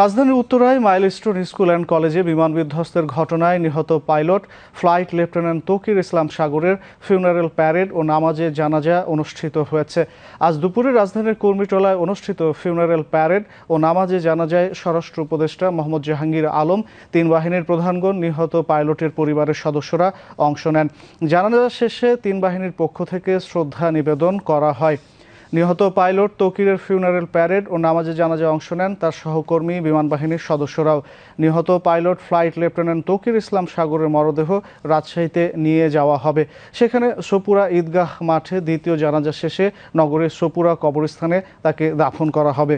রাজধানীর উত্তরায় milestone school and কলেজে বিমান বিধ্বস্তের ঘটনায় নিহত pilot, flight lieutenant Taqir Islam সাগরের ফিউনারেল প্যারেড ও নামাজে জানাজা অনুষ্ঠিত হয়েছে। আজ দুপুরে রাজধানীর কর্মীটলায় অনুষ্ঠিত ফিউনারেল প্যারেড ও নামাজে জানাজায় স্বরাষ্ট্র উপদেষ্টা মোহাম্মদ জাহাঙ্গীর আলম, তিন বাহিনীর প্রধানগণ, নিহত পাইলটের পরিবারের সদস্যরা অংশ নেন। জানাজা শেষে তিন বাহিনীর পক্ষ থেকে শ্রদ্ধা নিবেদন করা হয়। নিহত পাইলট তকিরের ফিউনারেল প্যারেড ও নামাজে জানাজে অংশ নেন তার সহকর্মী, বিমান বাহিনীর সদস্যরাও। নিহত pilot flight lieutenant Taqir Islam সাগরের মরদেহ রাজশাহীতে নিয়ে যাওয়া হবে। সেখানে সপুরা ঈদগাহ মাঠে দ্বিতীয় জানাজা শেষে নগরের সপুরা কবরস্থানে তাকে দাফন করা হবে।